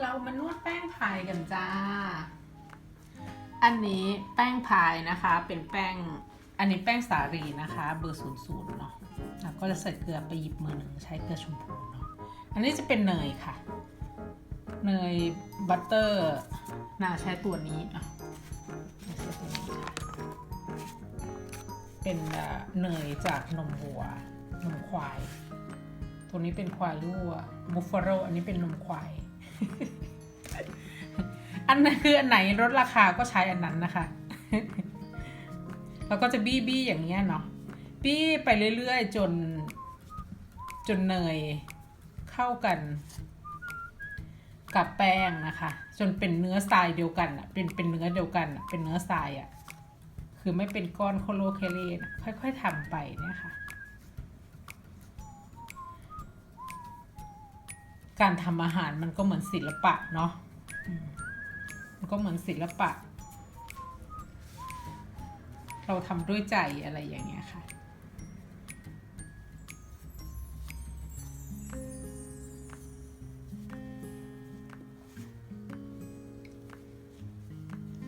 เรามานวดแป้งพายกันจ้า อันนี้แป้งพายนะคะ เป็นแป้ง อันนี้แป้งสาลีนะคะ เบอร์ศูนย์ศูนย์เนาะแล้วก็จะใส่เกลือไปหยิบมือหนึ่งใช้เกลือชมพูเนาะ อันนี้จะเป็นเนยค่ะ เนยบัตเตอร์น่าใช้ตัวนี้อะใช้ตัวนี้ค่ะเป็นเนยจากนมวัวนมควาย ตัวนี้เป็นควายรั่วบุฟเฟโรอันนี้เป็นนมควาย อันนั้นคืออันไหนลดราคาก็ใช้อันนั้นนะคะ แล้วก็จะบี้บี้อย่างเงี้ยเนาะ บี้ไปเรื่อยๆ จน จนเนยเข้ากัน กับแป้งนะคะ จนเป็นเนื้อทรายเดียวกันอะเป็นเป็นเนื้อเดียวกันอะเป็นเนื้อทรายอะคือไม่เป็นก้อนโคโลเคเลนะค่อยๆทำไปเนี่ยค่ะ การทำอาหารมันก็เหมือนศิลปะเนาะมันก็เหมือนศิลปะ เราทำด้วยใจอะไรอย่างเงี้ยค่ะ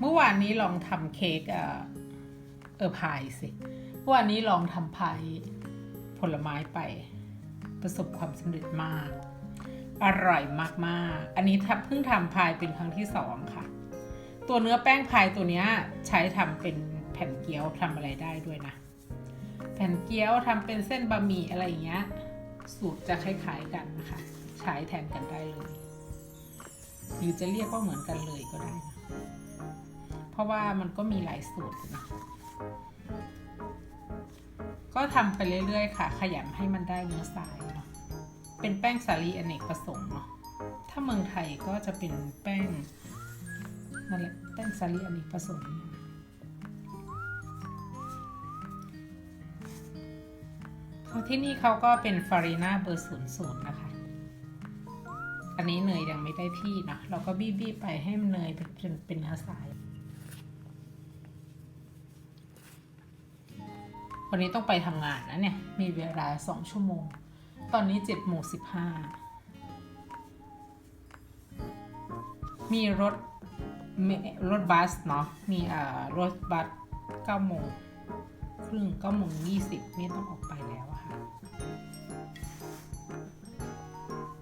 เมื่อวานนี้ลองทำเค้กเออเออพายสิเมื่อวานนี้ลองทำพายผลไม้ไป ประสบความสำเร็จมาก อร่อยมากๆ อันนี้เพิ่งทำพายเป็นครั้งที่สองค่ะ ตัวเนื้อแป้งพายตัวนี้ใช้ทำเป็นแผ่นเกี๊ยวทำอะไรได้ด้วยนะ แผ่นเกี๊ยวทำเป็นเส้นบะหมี่อะไรอย่างเงี้ย สูตรจะคล้ายๆกันนะคะ ใช้แทนกันได้เลย หรือจะเรียกว่าเหมือนกันเลยก็ได้นะ เพราะว่ามันก็มีหลายสูตรนะก็ทำไปเรื่อยๆ ค่ะ ขยำให้มันได้เนื้อสาย เป็นแป้งสาลีอเนกประสงค์เนาะ ถ้าเมืองไทยก็จะเป็นแป้งนั่นแหละแป้งสาลีอเนกประสงค์เนี่ยที่นี่เขาก็เป็นฟาริน่าเบอร์ศูนย์ศูนย์นะคะ อันนี้เนยยังไม่ได้ที่เนาะ เราก็บี้ๆไปให้มันเนยเป็นเป็นเนื้อสาย วันนี้ต้องไปทำงานนะเนี่ย มีเวลาสองชั่วโมง อนนี้เจ็ดโมงสิบห้ามีรถเมรถบัสเนาะมีอ่ารถบัสเก้าโมงครึ่งเก้าโมงยี่สิบนี่ต้องออกไปแล้วค่ะ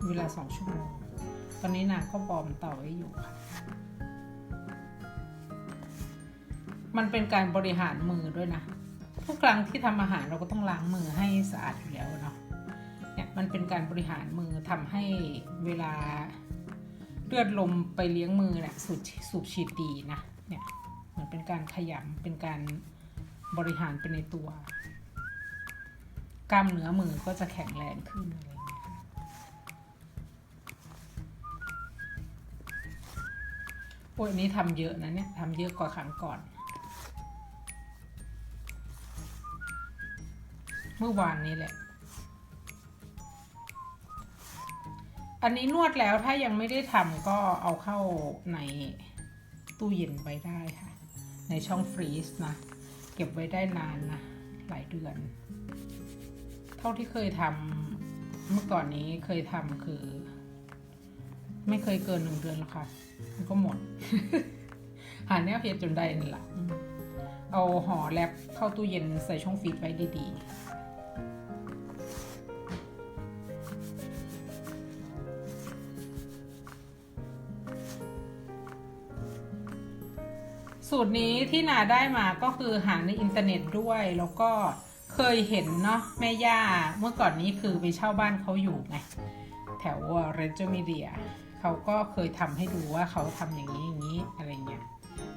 เวลาสองชั่วโมง ตอนนี้นางก็บอมต่อไว้อยู่ค่ะ มันเป็นการบริหารมือด้วยนะทุกครั้งที่ทำอาหารเราก็ต้องล้างมือให้สะอาดอยู่แล้วนะ มันเป็นการบริหารมือทำให้เวลาเลือดลมไปเลี้ยงมือเนี่ยสูบสูบฉีดดีนะเนี่ยเหมือนเป็นการขยำเป็นการบริหารเป็นในตัว กล้ามเนื้อมือก็จะแข็งแรงขึ้นอะไรอย่างเงี้ยค่ะโอ้ยนี้ทำเยอะนะเนี่ยทำเยอะกว่าครั้งก่อน เมื่อวานนี้แหละ อันนี้นวดแล้วถ้ายังไม่ได้ทำก็เอาเข้าในตู้เย็นไว้ได้ค่ะ ในช่องฟรีซนะ เก็บไว้ได้นานนะ หลายเดือน เท่าที่เคยทำเมื่อก่อนนี้เคยทำคือ ไม่เคยเกินหนึ่งเดือนหรอกค่ะมันก็หมด หาแนวเพียจนได้นี่แหละเอาห่อแรปเข้าตู้เย็นใส่ช่องฟรีซไว้ดีๆ สูตรนี้ที่นาได้มาก็คือหาในอินเทอร์เน็ตด้วยแล้วก็เคยเห็นเนาะแม่ย่าเมื่อก่อนนี้คือไปเช่าบ้านเขาอยู่ไงแถวเรนเจอร์มีเดียเขาก็เคยทำให้ดูว่าเขาทำอย่างนี้อย่างนี้อะไรเงี้ย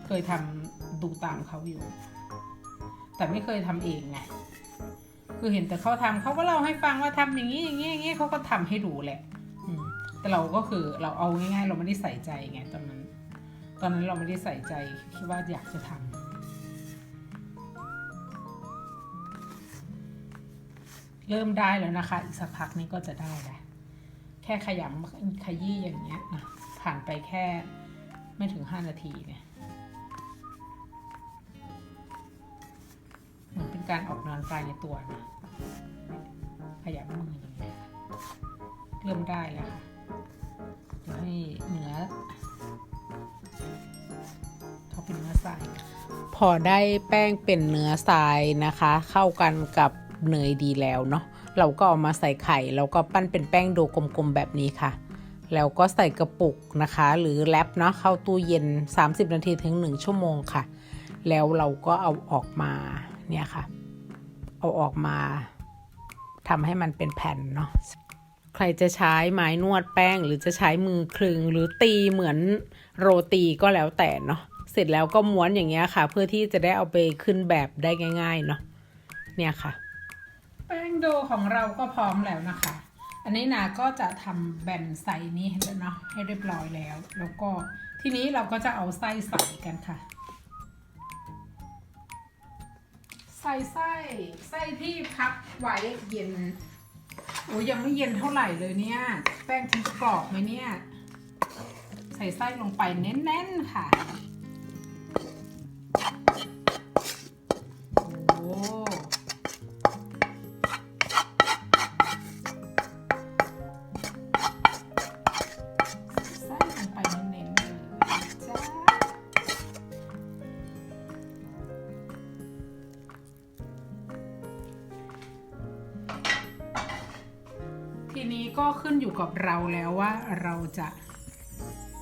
เคยทำดูตามเขาอยู่ แต่ไม่เคยทำเองไงคือเห็นแต่เขาทำเขาก็เล่าให้ฟังว่าทำอย่างนี้อย่างนี้อย่างนี้เขาก็ทำให้ดูแหละอืมแต่เราก็คือเราเอาง่ายๆ เราไม่ได้ใส่ใจไงตอนนั้น ตอนนั้นเราไม่ได้ใส่ใจคิดว่าอยากจะทำเริ่มได้แล้วนะคะ อีกสักพักนี้ก็จะได้แหละแค่ขยำขยี้อย่างเงี้ยนะผ่านไปแค่ไม่ถึงห้านาทีเนี่ยเหมือนเป็นการออกกำลังกายในตัวนะขยำมืออย่างเงี้ยเริ่มได้แล้วค่ะเดี๋ยวให้เนื้อ ทรายพอได้แป้งเป็นเนื้อทรายนะคะ เข้ากันกับเนยดีแล้วเนาะเราก็เอามาใส่ไข่แล้วก็ปั้นเป็นแป้งโดกลมๆแบบนี้ค่ะ แล้วก็ใส่กระปุกนะคะ หรือแรปเนาะเข้าตู้เย็น 30 นาทีถึง 1 ชั่วโมงค่ะ แล้วเราก็เอาออกมาเนี่ยค่ะ เอาออกมาทำให้มันเป็นแผ่นเนาะใครจะใช้ไม้นวดแป้งหรือจะใช้มือคลึงหรือตีเหมือน โรตีก็แล้วแต่เนาะเสร็จแล้วก็ม้วนอย่างเงี้ยค่ะ เพื่อที่จะได้เอาไปขึ้นแบบได้ง่าย ๆ เนาะเนี่ยค่ะ แป้งโดของเราก็พร้อมแล้วนะคะ อันนี้นาก็จะทำแบนไซส์นี้ให้แล้วเนาะให้เรียบร้อยแล้ว แล้วก็ทีนี้เราก็จะเอาไส้ใส่กันค่ะใส่ไส้ไส้ที่พักไว้เย็นโอ้ยยังไม่เย็นเท่าไหร่เลยเนี่ย แป้งทิ้งกรอบไหมเนี่ย ใส่ไส้ลงไปแน่นๆค่ะ โอ้ใส่ลงไปเน้นๆเลยจ้าทีนี้ก็ขึ้นอยู่กับเราแล้วว่าเราจะ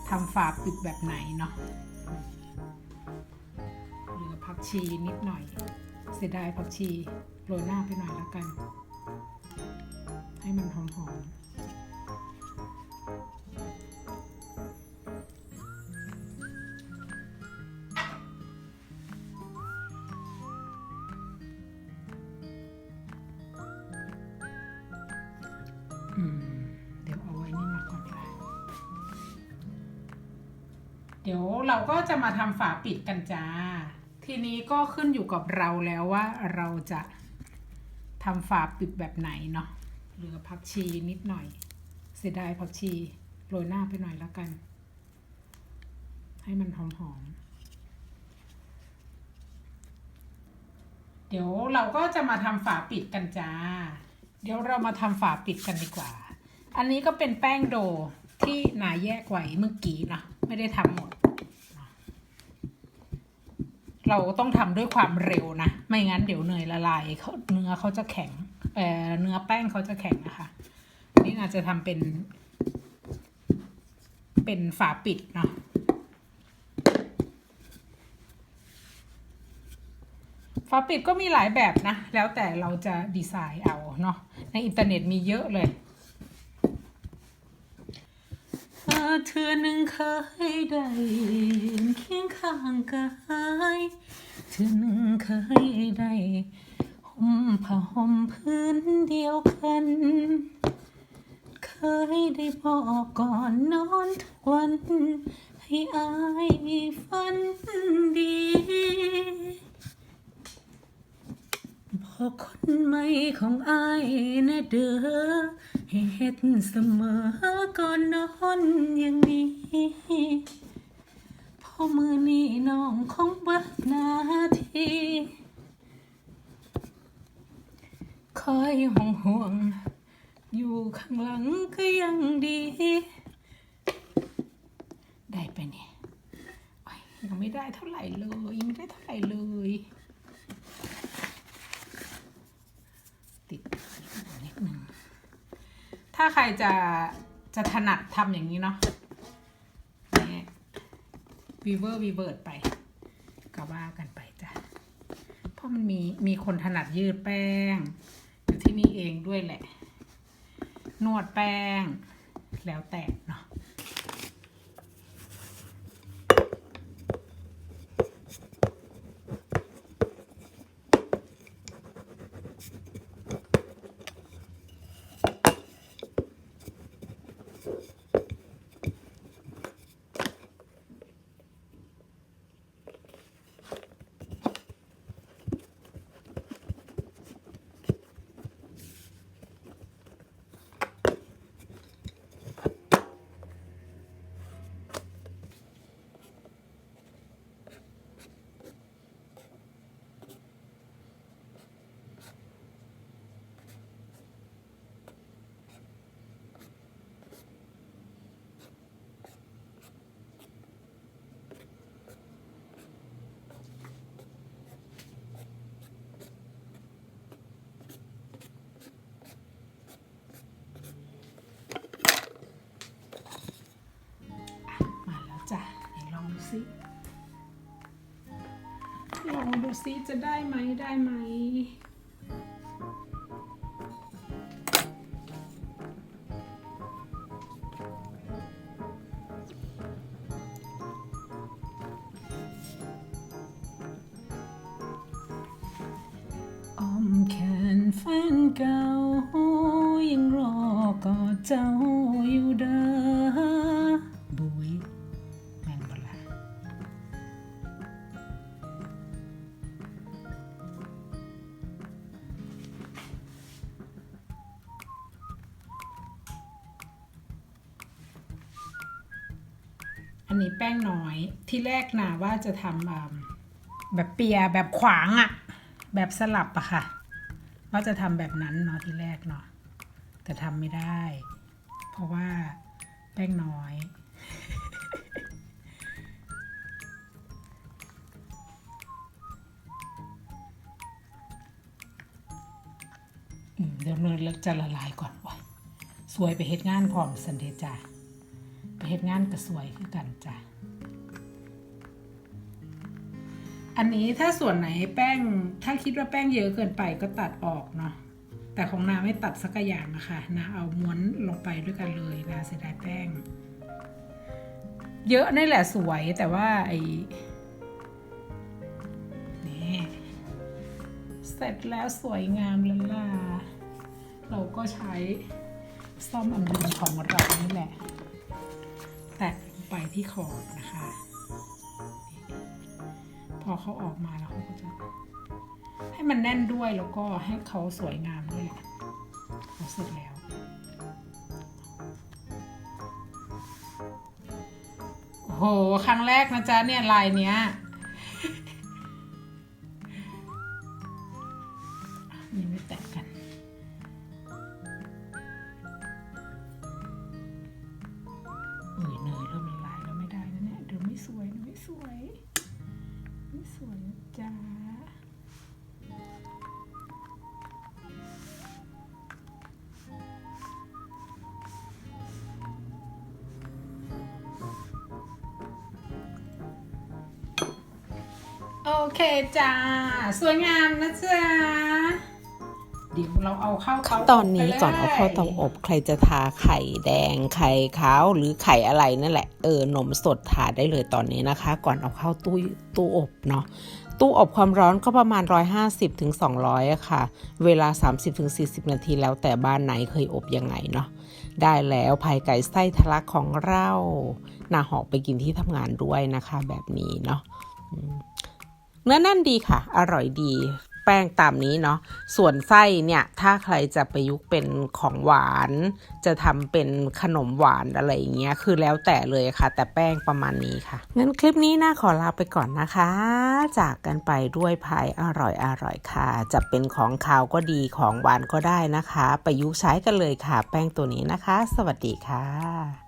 ทำฝาปิดแบบไหนเนาะเหลือผักชีนิดหน่อย เสียดายผักชีโรยหน้าไปหน่อยแล้วกัน ให้มันหอมๆ เดี๋ยวเราก็จะมาทำฝาปิดกันจ้า ทีนี้ก็ขึ้นอยู่กับเราแล้วว่าเราจะทำฝาปิดแบบไหนเนาะเหลือผักชีนิดหน่อย เสียดายผักชีโรยหน้าไปหน่อยแล้วกัน ให้มันหอมๆเดี๋ยวเราก็จะมาทำฝาปิดกันจ้า เดี๋ยวเรามาทำฝาปิดกันดีกว่า อันนี้ก็เป็นแป้งโด ที่นาแยกไว้เมื่อกี้นะไม่ได้ทำหมด เราต้องทำด้วยความเร็วนะ ไม่งั้นเดี๋ยวเนยละลายเขาเนื้อเขาจะแข็งเอ่อเนื้อแป้งเขาจะแข็งนะคะนนี่อาจจะทำเป็น เป็นฝาปิดเนาะฝาปิดก็มีหลายแบบนะ แล้วแต่เราจะดีไซน์เอาเนาะในอินเทอร์เน็ตมีเยอะเลย เธอหนึ่งเคยได้ยืนเคียงข้างกายเธอหนึ่งเคยได้ห่มผ้าห่มพื้นเดียวกัน เคยได้บอกก่อนนอนทุกวัน ให้อายฝันดี บอคนใหม่ของอายนะเด้อให้เฮ็ดเสมอก่อนนอนอย่างนี้พอมือนี้น้องคงเบิดหนาทีคอยห่วงห่วง อยู่ข้างหลังก็ยังดี ได้ไปเนี่ยยังไม่ได้เท่าไหร่เลย ยังไม่ได้เท่าไหร่เลย ติดนิดนึง ถ้าใครจะจะถนัดทำอย่างนี้เนาะนี่วีเวอร์วีเวิร์ดไปก็ว่ากันไปจ้ะ เพราะมันมีมีคนถนัดยืดแป้ง อยู่ที่นี่เองด้วยแหละ นวดแป้งแล้วแต่เนาะ สิลองดูซิจะได้ไหมได้ไหมอมแขนแฟนเก่ายังรอกอดเจ้าีแป้งน้อย ที่แรกนะว่าจะทำแบบเปียแบบขวางอะแบบสลับอะค่ะ ว่าจะทำแบบนั้นเนาะที่แรกเนาะแต่ทำไม่ได้ เพราะว่าแป้งน้อยเดี๋ยวเนยจะละลายก่อนวะสวยไปเฮ็ดงานพร้อมสันเดจ้ะไป เฮ็ดงานก็สวยคือกันจ้ะ อันนี้ถ้าส่วนไหนแป้งถ้าคิดว่าแป้งเยอะเกินไปก็ตัดออกเนาะแต่ของนาไม่ตัดสักอย่างอะค่ะนาเอาม้วนลงไปด้วยกันเลยนาเสียดายแป้ง เยอะนี่แหละสวยแต่ว่าไอ้นี่เสร็จแล้วสวยงามละล่าเราก็ใช้ซ่อมอันเดิมของเรานี่แหละ ไปที่ขอบนะคะ พอเขาออกมาแล้วเขาก็จะให้มันแน่นด้วยแล้วก็ให้เขาสวยงามด้วยเราเสร็จแล้วโอ้โหครั้งแรกนะจ๊ะเนี่ยลายเนี้ย โอเคจ้า สวยงามนะจ๊ะเดี๋ยวเราเอาเข้าขั้นเาตอนนี้ไปลยก่อนเอาเข้าเตาอบใครจะทาไข่แดงไข่ขาวหรือไข่อะไรนั่นแหละเออนมสดทาได้เลยตอนนี้นะคะ ก่อนเอาเข้าตู้ตู้อบเนาะตู้อบความร้อนก็ประมาณ 150ถึง200อะค่ะ เวลา 30ถึง40นาทีแล้วแต่บ้านไหนเคยอบยังไงเนาะได้แล้วภายไก่ไส้ทะลักของเรานาหอกไปกินที่ทำงานด้วยนะคะ แบบนี้เนาะอืม เนื้อแน่นดีค่ะ อร่อยดี แป้งตามนี้เนาะ ส่วนไส้เนี่ย ถ้าใครจะประยุกต์เป็นของหวาน จะทำเป็นขนมหวานอะไรอย่างเงี้ย คือแล้วแต่เลยค่ะ แต่แป้งประมาณนี้ค่ะ งั้นคลิปนี้น่าขอลาไปก่อนนะคะ จากกันไปด้วยพายอร่อยอร่อยค่ะ จะเป็นของคาวก็ดีของหวานก็ได้นะคะ ประยุกต์ใช้กันเลยค่ะ แป้งตัวนี้นะคะ สวัสดีค่ะ